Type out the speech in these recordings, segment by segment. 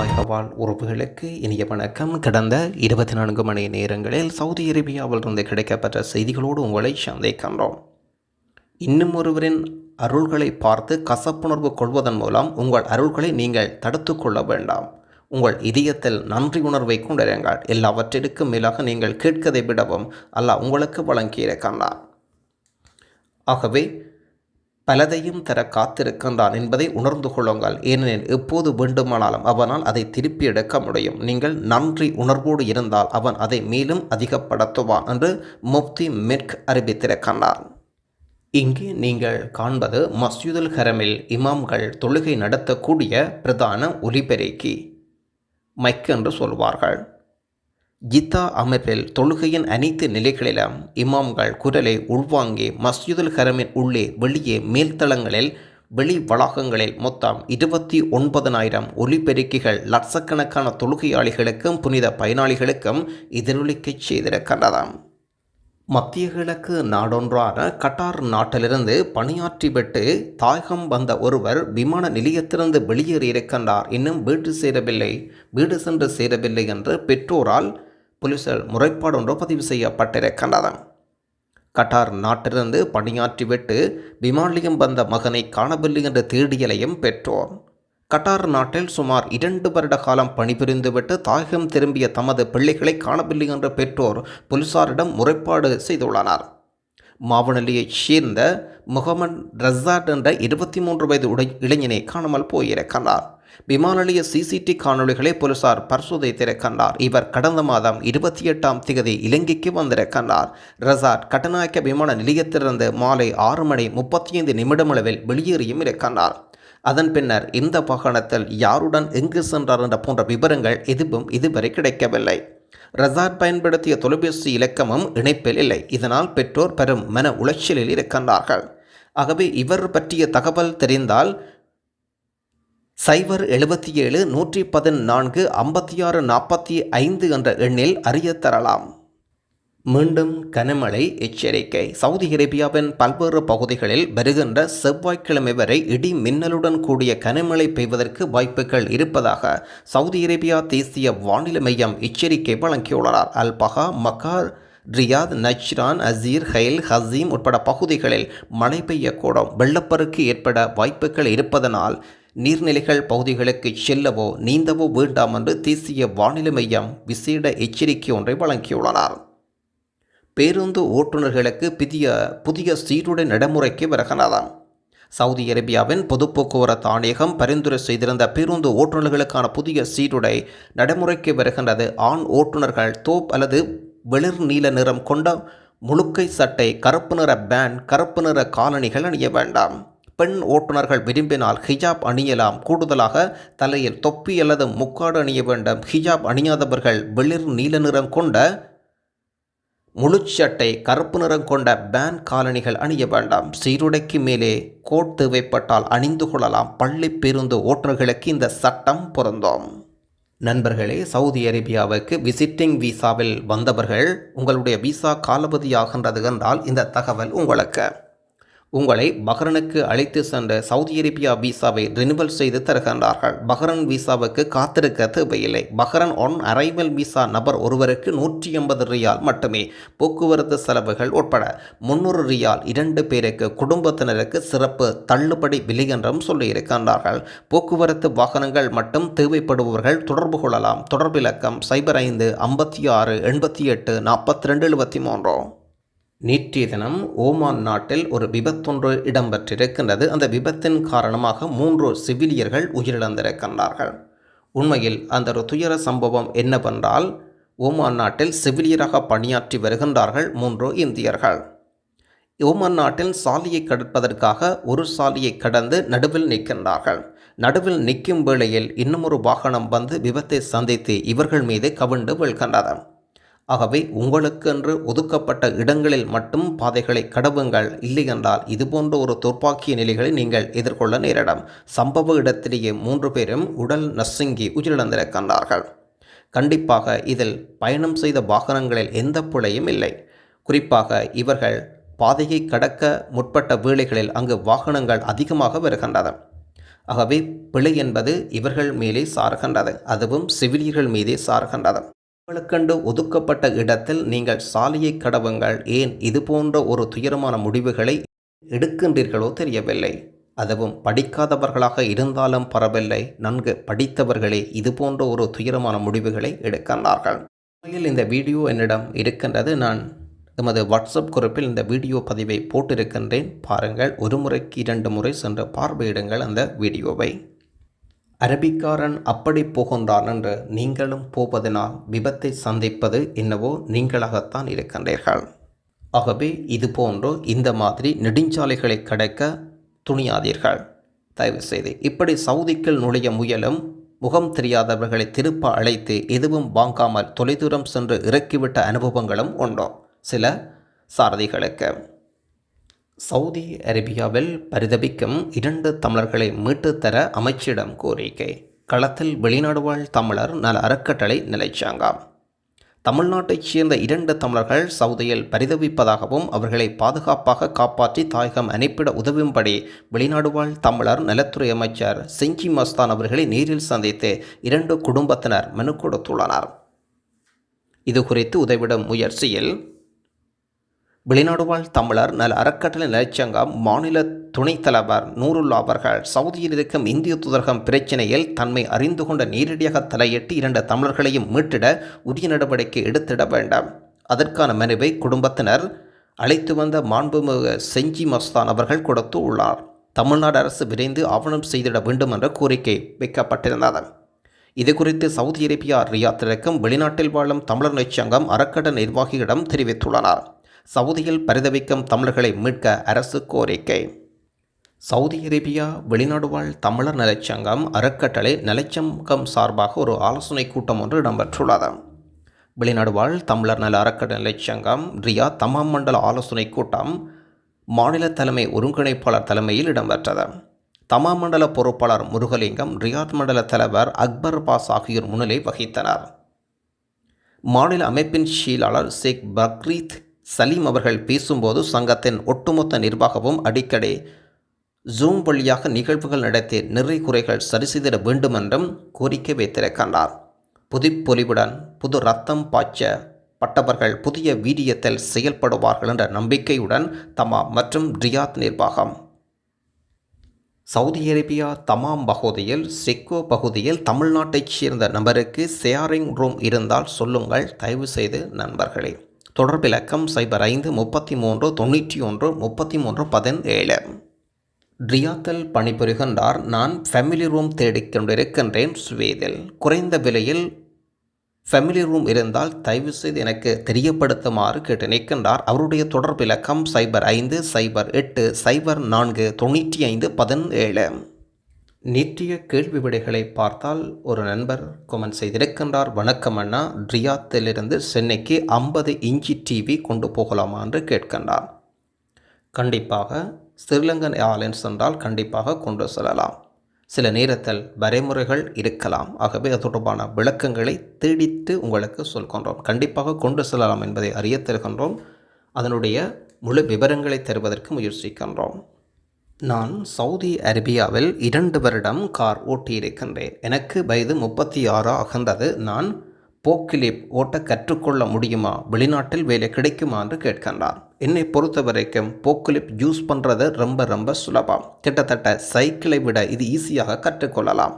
தாயகவாழ் உறவுகளுக்கு இனிய வணக்கம். கடந்த இருபத்தி நான்கு மணி நேரங்களில் சவுதி அரேபியாவில் இருந்து கிடைக்கப்பட்ட செய்திகளோடு உங்களை சந்திக்கின்றோம். இன்னும் ஒருவரின் அருள்களை பார்த்து கசப்புணர்வு கொள்வதன் மூலம் உங்கள் அருள்களை நீங்கள் தடுத்து கொள்ள வேண்டாம். உங்கள் இதயத்தில் நன்றி உணர்வை கொண்டிருங்கள். எல்லாவற்றிற்கும் மேலாக நீங்கள் கேட்கதை விடவும் அல்லாஹ் உங்களுக்கு வழங்கியிருக்கின்றார் ஆகவே பலதையும் தர காத்திருக்கின்றான் என்பதை உணர்ந்து கொள்ளுங்கள். ஏனெனில் எப்போது வேண்டுமானாலும் அவனால் அதை திருப்பி எடுக்க முடியும். நீங்கள் நன்றி உணர்வோடு இருந்தால் அவன் அதை மேலும் அதிகப்படுத்துவான் என்று முப்தி மிர்க் அறிவித்திருக்கின்றார். இங்கே நீங்கள் காண்பது மஸ்ஜிதுல் ஹரமில் இமாம்கள் தொழுகை நடத்தக்கூடிய பிரதான ஒலிபெருக்கி. மைக் என்று சொல்வார்கள். கீதா அமைப்பில் தொழுகையின் அனைத்து நிலைகளிலும் இமாம்கள் குரலை உள்வாங்கி மஸ்ஜிதுல் ஹரமின் உள்ளே வெளியே மேல்தளங்களில் வெளி வளாகங்களில் மொத்தம் இருபத்தி ஒன்பதனாயிரம் ஒலிபெருக்கிகள் லட்சக்கணக்கான தொழுகையாளிகளுக்கும் புனித பயனாளிகளுக்கும் எதிரொலிக்கச் செய்திருக்கின்றதாம். மத்திய கிழக்கு நாடொன்றான கட்டார் நாட்டிலிருந்து பணியாற்றிவிட்டு தாயகம் வந்த ஒருவர் விமான நிலையத்திலிருந்து வெளியேறியிருக்கின்றார். இன்னும் வீடு சேரவில்லை. வீடு சென்று சேரவில்லை என்று பெற்றோரால் போலீசார் முறைப்பாடு ஒன்று பதிவு செய்யப்பட்டிருக்கின்றது கட்டார் நாட்டிலிருந்து பணியாற்றிவிட்டு விமானியம் வந்த மகனை காணவில்லை என்ற தேடியலையும் பெற்றோர். கட்டார் நாட்டில் சுமார் இரண்டு வருட காலம் பணிபுரிந்துவிட்டு தாயகம் திரும்பிய தமது பிள்ளைகளை காணவில்லை என்ற பெற்றோர் போலீசாரிடம் முறைப்பாடு செய்துள்ளனர். மாவனலியைச் சேர்ந்த முகமது ரசாட் என்ற இருபத்தி மூன்று வயது உடை இளைஞனை காணாமல் போயிருக்கிறார். விமான நிலைய சிசிடி காணொளிகளை போலீசார் பரிசோதித்திருக்கின்றார் இவர் கடந்த மாதம் இருபத்தி எட்டாம் திகதி இலங்கைக்கு வந்திருக்கின்றார் ரசாட் கட்டநாயக்க விமான நிலையத்திலிருந்து மாலை ஆறு மணி முப்பத்தி ஐந்து நிமிடமளவில் வெளியேறியும் இருக்கின்றார் அதன் பின்னர் இந்த வாகனத்தில் யாருடன் எங்கு சென்றார் என்ற போன்ற விவரங்கள் எதுவும் இதுவரை கிடைக்கவில்லை. ரசாட் பயன்படுத்திய தொலைபேசி இலக்கமும் இணைப்பில் இல்லை. இதனால் பெற்றோர் பெரும் மன உளைச்சலில் இருக்கின்றார்கள் ஆகவே இவர் பற்றிய தகவல் தெரிந்தால் சைபர் எழுபத்தி ஏழு நூற்றி பதினான்கு ஐம்பத்தி ஆறு நாற்பத்தி ஐந்து என்ற எண்ணில் அறிய தரலாம் மீண்டும் கனமழை எச்சரிக்கை. சவுதி அரேபியாவின் பல்வேறு பகுதிகளில் வருகின்ற செவ்வாய்க்கிழமை வரை இடி மின்னலுடன் கூடிய கனமழை பெய்வதற்கு வாய்ப்புகள் இருப்பதாக சவுதி அரேபியா தேசிய வானிலை மையம் எச்சரிக்கை வழங்கியுள்ளனர் Al Baha Makkah Riyadh Najran Asir Hail Qassim உட்பட பகுதிகளில் மழை பெய்யக்கூடும். வெள்ளப்பெருக்கு ஏற்பட வாய்ப்புகள் இருப்பதனால் நீர்நிலைகள் பகுதிகளுக்கு செல்லவோ நீந்தவோ வேண்டாம் என்று தேசிய வானிலை மையம் விசேட எச்சரிக்கை ஒன்றை வழங்கியுள்ளனர். பேருந்து ஓட்டுநர்களுக்கு புதிய புதிய சீருடை நடைமுறைக்கு வருகிறதாம் சவுதி அரேபியாவின் பொது போக்குவரத்து ஆணையகம் பரிந்துரை செய்திருந்த பேருந்து ஓட்டுநர்களுக்கான புதிய சீருடை நடைமுறைக்கு வருகின்றது. ஆண் ஓட்டுநர்கள் தோப் அல்லது வெளிர் நீல நிறம் கொண்ட முழுக்கை சட்டை கருப்பு நிற பேண்ட் கருப்பு நிற காலணிகள் அணிய வேண்டாம். பெண் ஓட்டுநர்கள் விரும்பினால் ஹிஜாப் அணியலாம். கூடுதலாக தலையில் தொப்பி அல்லது முக்காடு அணிய வேண்டும். ஹிஜாப் அணியாதவர்கள் வெளிர் நீல நிறம் கொண்ட முழுச்சட்டை கருப்பு நிறம் கொண்ட பேன் காலணிகள் அணிய வேண்டாம். சீருடைக்கு மேலே கோட் தேவைப்பட்டால் அணிந்து கொள்ளலாம். பள்ளி பேருந்து ஓட்டுநர்களுக்கு இந்த சட்டம் பொருந்தும். நண்பர்களே சவுதி அரேபியாவுக்கு விசிட்டிங் விசாவில் வந்தவர்கள் உங்களுடைய விசா காலாவதியாகின்றது என்றால் இந்த தகவல் உங்களுக்கு. உங்களை பஹ்ரனுக்கு அழைத்து சென்ற சவுதி அரேபியா விசாவை ரினிவல் செய்து தருகின்றார்கள். பஹ்ரன் விசாவுக்கு காத்திருக்க தேவையில்லை. பஹ்ரன் ஒன் அரைவல் விசா நபர் ஒருவருக்கு நூற்றி எண்பது ரியால் மட்டுமே போக்குவரத்து செலவுகள் உட்பட முன்னூறு ரியால் இரண்டு பேருக்கு குடும்பத்தினருக்கு சிறப்பு தள்ளுபடி விலை என்றும் சொல்லியிருக்கின்றார்கள். போக்குவரத்து வாகனங்கள் மட்டும் தேவைப்படுபவர்கள் தொடர்பு கொள்ளலாம். தொடர்பிலக்கம் சைபர் ஐந்து ஐம்பத்தி ஆறு எண்பத்தி எட்டு நாற்பத்தி ரெண்டு எழுபத்தி மூன்று. நேற்றைய தினம் ஓமான் நாட்டில் ஒரு விபத்தொன்று இடம்பெற்றிருக்கின்றது. அந்த விபத்தின் காரணமாக மூன்று சிவிலியர்கள் உயிரிழந்திருக்கின்றார்கள். உண்மையில் அந்த ஒரு துயர சம்பவம் என்னவென்றால் ஓமான் நாட்டில் சிவிலியராக பணியாற்றி வருகின்றார்கள் மூன்று இந்தியர்கள். ஓமான் நாட்டில் சாலையை கடப்பதற்காக ஒரு சாலையை கடந்து நடுவில் நிற்கின்றார்கள். நடுவில் நிற்கும் வேளையில் இன்னுமொரு வாகனம் வந்து விபத்தை சந்தித்து இவர்கள் மீது கவிழ்ந்து வீழ்கின்றது. ஆகவே உங்களுக்கென்று ஒதுக்கப்பட்ட இடங்களில் மட்டும் பாதைகளை கடவுங்கள். இல்லையென்றால் இதுபோன்ற ஒரு துர்ப்பாக்கிய நிலைகளை நீங்கள் எதிர்கொள்ள நேரிடும். சம்பவ இடத்திலேயே மூன்று பேரும் உடல் நசுங்கி உயிரிழந்திருக்கின்றார்கள். கண்டிப்பாக இதில் பயணம் செய்த வாகனங்களில் எந்த பிழையும் இல்லை. குறிப்பாக இவர்கள் பாதையை கடக்க முற்பட்ட வேளைகளில் அங்கு வாகனங்கள் அதிகமாக வருகின்றன. ஆகவே பிழை என்பது இவர்கள் மேலே சார்கின்றது. அதுவும் செவிலியர்கள் மீதே சார்கின்றது. உங்களுக்கென்று ஒதுக்கப்பட்ட இடத்தில் நீங்கள் சாலையை கடவுங்கள். ஏன் இது போன்ற ஒரு துயரமான முடிவுகளை எடுக்கின்றீர்களோ தெரியவில்லை. அதுவும் படிக்காதவர்களாக இருந்தாலும் பரவில்லை. நன்கு படித்தவர்களே இது போன்ற ஒரு துயரமான முடிவுகளை எடுக்கின்றார்கள் உண்மையில் இந்த வீடியோ என்னிடம் இருக்கின்றது. நான் எமது வாட்ஸ்அப் குறிப்பில் இந்த வீடியோ பதிவை போட்டிருக்கின்றேன். பாருங்கள் ஒரு முறைக்கு இரண்டு முறை சென்று பார்வையிடுங்கள் அந்த வீடியோவை. அரபிக்காரன் அப்படி போகின்றான் என்று நீங்களும் போவதனால் விபத்தை சந்திப்பது என்னவோ நீங்களாகத்தான் இருக்கின்றீர்கள். ஆகவே இது போன்றோ இந்த மாதிரி நெடுஞ்சாலைகளை கடக்க துணியாதீர்கள். தயவு செய்து இப்படி சவுதிக்குள் நுழைய முயலும். முகம் தெரியாதவர்களை திருப்ப அழைத்து எதுவும் வாங்காமல் தொலைதூரம் சென்று இறக்கிவிட்ட அனுபவங்களும் உண்டோ? சில சாரதிகளுக்கு. சவுதி அரேபியாவில் பரிதபிக்கும் இரண்டு தமிழர்களை மீட்டுத் தர அமைச்சிடம் கோரிக்கை. களத்தில் வெளிநாடு வாழ் தமிழர் நல அறக்கட்டளை நிலைச்சாங்காம். தமிழ்நாட்டைச் சேர்ந்த இரண்டு தமிழர்கள் சவுதியில் பரிதவிப்பதாகவும் அவர்களை பாதுகாப்பாக காப்பாற்றி தாயகம் அனுப்பிட உதவும்படி வெளிநாடு வாழ் தமிழர் நலத்துறை அமைச்சர் செஞ்சி மஸ்தான் அவர்களை நேரில் சந்தித்து இரண்டு குடும்பத்தினர் மனு கொடுத்துள்ளனர். இது குறித்து உதவிடும் முயற்சியில் வெளிநாடு வாழ் தமிழர் நல அறக்கட்டளை நிலைச்சங்கம் மாநில துணைத் தலைவர் நூருல்லா அவர்கள் சவுதியில் இருக்கும் இந்திய தூதரகம் பிரச்சினையில் தன்மை அறிந்து கொண்ட நேரடியாக தலையிட்டு இரண்டு தமிழர்களையும் மீட்டிட உரிய நடவடிக்கை எடுத்திட வேண்டாம். அதற்கான மனுவை குடும்பத்தினர் அழைத்து வந்த மாண்புமிகு செஞ்சி மஸ்தான் அவர்கள் கொடுத்து உள்ளார் தமிழ்நாடு அரசு விரைந்து ஆவணம் செய்திட வேண்டும் என்ற கோரிக்கை வைக்கப்பட்டிருந்தது. இது குறித்து சவுதி அரேபியா ரியாத்திற்கும் வெளிநாட்டில் வாழும் தமிழர் நிச்சங்கம் அறக்கட்டளை நிர்வாகியிடம் தெரிவித்துள்ளனர். சவுதியில் பரிதவிக்கும் தமிழர்களை மீட்க அரசு கோரிக்கை. சவுதி அரேபியா வெளிநாடு வாழ் தமிழர் நலச்சங்கம் அறக்கட்டளை நலச்சங்கம் சார்பாக ஒரு ஆலோசனை கூட்டம் ஒன்று இடம்பெற்றுள்ளது. வெளிநாடு வாழ் தமிழர் நல அறக்கட்டளை நலச்சங்கம் ரியா தமாம் மண்டல ஆலோசனை கூட்டம் மாநில தலைமை ஒருங்கிணைப்பாளர் தலைமையில் இடம்பெற்றது. தமாம் மண்டல பொறுப்பாளர் முருகலிங்கம் ரியாத் மண்டல தலைவர் அக்பர் பாஸ் ஆகியோர் முன்னிலை வகித்தனர். மாநில அமைப்பின் செயலாளர் ஷேக் பக்ரீத் சலீம் அவர்கள் பேசும்போது சங்கத்தின் ஒட்டுமொத்த நிர்வாகமும் அடிக்கடி ஜூம் வழியாக நிகழ்வுகள் நடத்தி நிறை குறைகள் சரிசெய்திட வேண்டுமென்றும் கோரிக்கை வைத்திருக்கின்றார். புதுப்பொலிவுடன் புது ரத்தம் பாய்ச்ச பட்டவர்கள் புதிய வீரியத்தில் செயல்படுவார்கள் என்ற நம்பிக்கையுடன் தமா மற்றும் ரியாத் நிர்வாகம். சவுதி அரேபியா தமாம் பகுதியில் செக்கோ பகுதியில் தமிழ்நாட்டைச் சேர்ந்த நபருக்கு ஷேரிங் ரூம் இருந்தால் சொல்லுங்கள் தயவு செய்து நண்பர்களே. தொடர்பிலக்கம் சைபர் ஐந்து முப்பத்தி மூன்று தொண்ணூற்றி ஒன்று முப்பத்தி மூன்று பதினேழு. ரியாத்தில் பணிபுரிகின்றார். நான் ஃபேமிலி ரூம் தேடிக் கொண்டிருக்கின்றேன் சுவேதில். குறைந்த விலையில் ஃபேமிலி ரூம் இருந்தால் தயவு செய்து எனக்கு தெரியப்படுத்துமாறு கேட்டு நிற்கின்றார். அவருடைய தொடர்பு இலக்கம் சைபர் ஐந்து சைபர் எட்டு சைபர் நான்கு தொண்ணூற்றி ஐந்து பதினேழு. நேற்றைய கேள்வி விடைகளை பார்த்தால் ஒரு நண்பர் கொமெண்ட் செய்திருக்கின்றார். வணக்கம் அண்ணா ரியாத்திலிருந்து சென்னைக்கு ஐம்பது இன்ச்சி டிவி கொண்டு போகலாமா? என்று கேட்கின்றார். கண்டிப்பாக. ஸ்ரீலங்கன் ஏர்லைன்ஸ் என்றால் கண்டிப்பாக கொண்டு செல்லலாம். சில நேரத்தில் வரைமுறைகள் இருக்கலாம். ஆகவே அது தொடர்பான விளக்கங்களை தேடித்து உங்களுக்கு சொல்கின்றோம். கண்டிப்பாக கொண்டு செல்லலாம் என்பதை அறிய தருகின்றோம். அதனுடைய முழு விவரங்களை தருவதற்கு முயற்சிக்கின்றோம். நான் சவுதி அரேபியாவில் இரண்டு வருடம் கார் ஓட்டியிருக்கின்றேன். எனக்கு வயது முப்பத்தி ஆறு அகந்தது. நான் போக்கிலிப் ஓட்ட கற்றுக்கொள்ள முடியுமா? வெளிநாட்டில் வேலை கிடைக்குமா என்று கேட்கின்றார். என்னை பொறுத்த வரைக்கும் போக்கிலிப் யூஸ் பண்ணுறது ரொம்ப ரொம்ப சுலபம். கிட்டத்தட்ட சைக்கிளை விட இது ஈஸியாக கற்றுக்கொள்ளலாம்.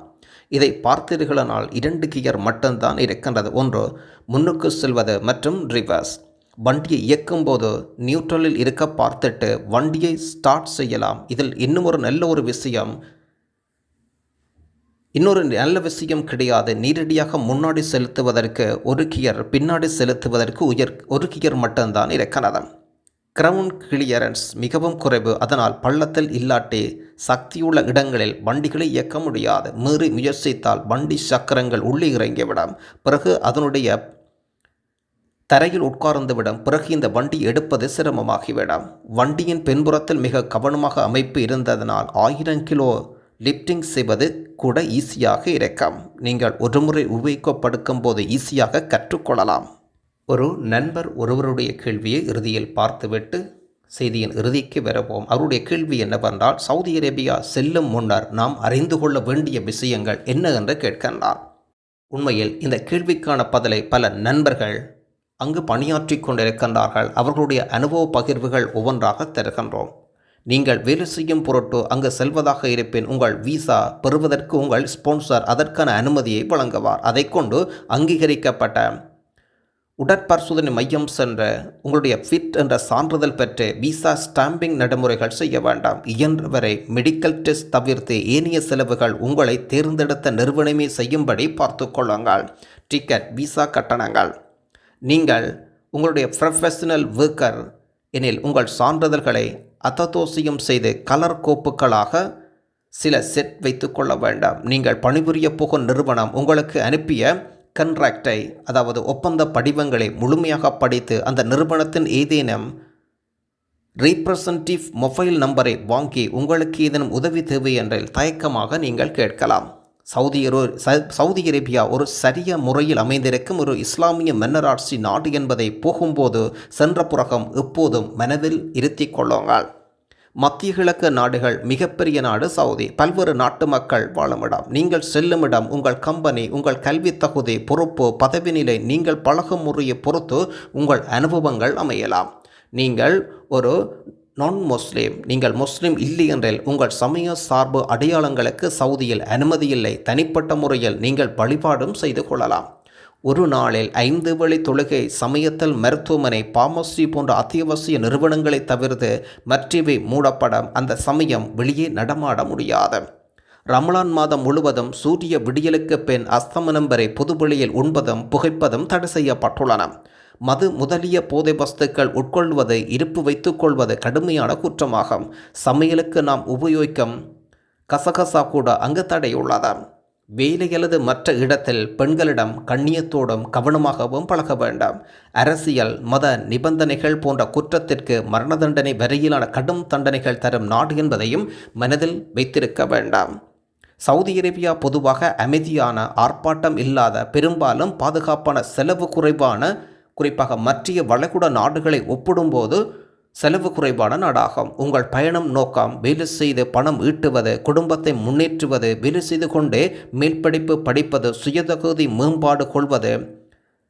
இதை பார்த்தீர்களானால் இரண்டு கியர் மட்டும்தான் இருக்கின்றது. ஒன்று முன்னுக்கு செல்வது மற்றும் ரிவர்ஸ். வண்டியை இயக்கும்போது நியூட்ரலில் இருக்க பார்த்துட்டு வண்டியை ஸ்டார்ட் செய்யலாம். இதில் இன்னும் ஒரு நல்ல ஒரு விஷயம் இன்னொரு நல்ல விஷயம் கிடையாது. நேரடியாக முன்னாடி செலுத்துவதற்கு ஒரு கியர் பின்னாடி செலுத்துவதற்கு உயர் ஒரு கியர் மட்டும்தான் இருக்கிறது கிரவுண்ட் கிளியரன்ஸ் மிகவும் குறைவு. அதனால் பள்ளத்தில் இல்லாட்டி சக்தியுள்ள இடங்களில் வண்டிகளை இயக்க முடியாது. மீறி முயற்சித்தால் வண்டி சக்கரங்கள் உள்ளே இறங்கிவிடும். பிறகு அதனுடைய தரையில் உட்கார்ந்துவிடும் பிறகு இந்த வண்டி எடுப்பது சிரமமாகிவிடும். வண்டியின் பின்புறத்தில் மிக கவனமாக அமைப்பு இருந்ததனால் ஆயிரம் கிலோ லிப்டிங் செய்வது கூட ஈஸியாக இருக்கும். நீங்கள் ஒருமுறை உபயோகப்படுத்தும் போது ஈஸியாக கற்றுக்கொள்ளலாம். ஒரு நண்பர் ஒருவருடைய கேள்வியை இறுதியில் பார்த்துவிட்டு செய்தியின் இறுதிக்கு வரவோம். அவருடைய கேள்வி என்னவென்றால் சவுதி அரேபியா செல்லும் முன்னர் நாம் அறிந்து கொள்ள வேண்டிய விஷயங்கள் என்ன? என்று கேட்கின்றார் உண்மையில் இந்த கேள்விக்கான பதிலை பல நண்பர்கள் அங்கு பணியாற்றி கொண்டிருக்கின்றார்கள். அவர்களுடைய அனுபவ பகிர்வுகள் ஒவ்வொன்றாக தருகின்றோம். நீங்கள் வேலை செய்யும் பொருட்டு அங்கு செல்வதாக இருப்பின் உங்கள் விசா பெறுவதற்கு உங்கள் ஸ்பான்சர் அதற்கான அனுமதியை வழங்குவார். அதை கொண்டு அங்கீகரிக்கப்பட்ட உடற்பரிசோதனை மையம் சென்ற உங்களுடைய ஃபிட் என்ற சான்றிதழ் பெற்று விசா ஸ்டாம்பிங் நடைமுறைகள் செய்ய வேண்டாம். இயன்றவரை மெடிக்கல் டெஸ்ட் தவிர்த்து ஏனைய செலவுகள் உங்களை தேர்ந்தெடுத்த நிறுவனமே செய்யும்படி பார்த்து கொள்ளுங்கள். டிக்கெட் விசா கட்டணங்கள். நீங்கள் உங்களுடைய ப்ரொஃபஷனல் ஒர்க்கர் எனில் உங்கள் சான்றிதழ்களை அத்ததோசியம் செய்து கலர் கோப்புகளாக சில செட் வைத்து கொள்ள வேண்டாம். நீங்கள் பணிபுரிய போகும் நிறுவனம் உங்களுக்கு அனுப்பிய கன்ட்ராக்டை அதாவது ஒப்பந்த படிவங்களை முழுமையாக படித்து அந்த நிறுவனத்தின் ஏதேனும் ரீப்ரசன்டிவ் மொபைல் நம்பரை வாங்கி உங்களுக்கு ஏதேனும் உதவி தேவை என்றால் தயக்கமாக நீங்கள் கேட்கலாம். சவுதி ச- சவுதி அரேபியா ஒரு சரிய முறையில் அமைந்திருக்கும் ஒரு இஸ்லாமிய மன்னராட்சி நாடு என்பதை போகும்போது சென்ற புறகம் எப்போதும் மனதில் இருத்திக் கொள்ளுங்கள். மத்திய கிழக்கு நாடுகள் மிகப்பெரிய நாடு சவுதி. பல்வேறு நாட்டு மக்கள் வாழும் இடம் நீங்கள் செல்லும் இடம் உங்கள் கம்பெனி உங்கள் கல்வி தகுதி பொறுப்பு பதவி நிலை நீங்கள் பழகும் முறையை பொறுத்து உங்கள் அனுபவங்கள் அமையலாம். நீங்கள் ஒரு நான் முஸ்லீம் நீங்கள் முஸ்லீம் இல்லை என்றால் உங்கள் சமய சார்பு அடையாளங்களுக்கு சவுதியில் அனுமதியில்லை தனிப்பட்ட முறையில் நீங்கள் வழிபாடும் செய்து கொள்ளலாம். ஒரு நாளில் ஐந்து வழி தொழுகை சமயத்தில் மருத்துவமனை பாமஸ்ரீ போன்ற அத்தியாவசிய நிறுவனங்களை தவிர்த்து மற்றவை மூடப்படம். அந்த சமயம் வெளியே நடமாட முடியாது. ரமலான் மாதம் முழுவதும் சூரிய விடியலுக்கு பின் அஸ்தமனம் வரை பொதுவெளியில் உண்பதும் புகைப்பதும் தடை செய்யப்பட்டுள்ளன. மது முதலிய போதை வஸ்துக்கள் உட்கொள்வது இருப்பு வைத்துக்கொள்வது கடுமையான குற்றமாகும். சமையலுக்கு நாம் உபயோகிக்கும் கசகசா கூட அங்கு தடையுள்ளது. வேலை அல்லது மற்ற இடத்தில் பெண்களிடம் கண்ணியத்தோடும் கவனமாகவும் பழக வேண்டாம். அரசியல் மத நிபந்தனைகள் போன்ற குற்றத்திற்கு மரண தண்டனை வரையிலான கடும் தண்டனைகள் தரும் நாடு என்பதையும் மனதில் வைத்திருக்க வேண்டாம். சவுதி அரேபியா பொதுவாக அமைதியான ஆர்ப்பாட்டம் இல்லாத பெரும்பாலும் பாதுகாப்பான செலவு குறைவான குறிப்பாக மற்றிய வளைகுடா நாடுகளை ஒப்பிடும்போது செலவு குறைவான நாடாகும். உங்கள் பயணம் நோக்கம் வேலை செய்து பணம் ஈட்டுவது குடும்பத்தை முன்னேற்றுவது வேலை செய்து கொண்டே மேல்படிப்பு படிப்பது சுயதகுதி மேம்பாடு கொள்வது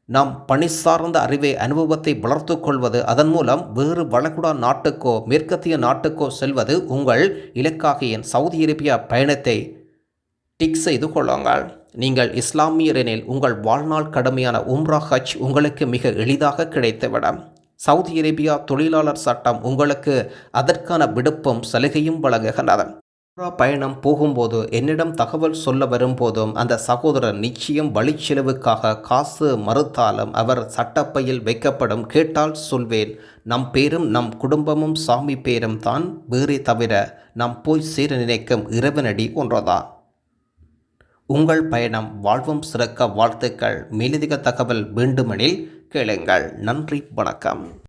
நாம் பணி சார்ந்த அறிவை அனுபவத்தை வளர்த்து கொள்வது அதன் மூலம் வேறு வளைகுடா நாட்டுக்கோ மேற்கத்திய நாட்டுக்கோ செல்வது உங்கள் இலக்காகியின் சவுதி அரேபியா பயணத்தை டிக் செய்து கொள்ளுங்கள். நீங்கள் இஸ்லாமியர் எனில் உங்கள் வாழ்நாள் கடமையான உம்ரா ஹஜ் உங்களுக்கு மிக எளிதாக கிடைத்துவிடும். சவுதி அரேபியா தொழிலாளர் சட்டம் உங்களுக்கு அதற்கான விடுப்பும் சலுகையும் வழங்குகின்றது. உம்ரா பயணம் போகும்போது என்னிடம் தகவல் சொல்ல வரும்போதும் அந்த சகோதரர் நிச்சயம் வழிச்செலவுக்காக காசு மறுத்தாலும் அவர் சட்டப்பையில் வைக்கப்படும் கேட்டால் சொல்வேன். நம் பேரும் நம் குடும்பமும் சாமி பேரும் தான் வேறே தவிர நாம் போய் சேர நினைக்கும் இறைவனடி ஒன்றுதான். உங்கள் பயணம் வாழ்வும் சிறக்க வாழ்த்துக்கள். மேலதிக தகவல் வேண்டுமெனில் கேளுங்கள். நன்றி வணக்கம்.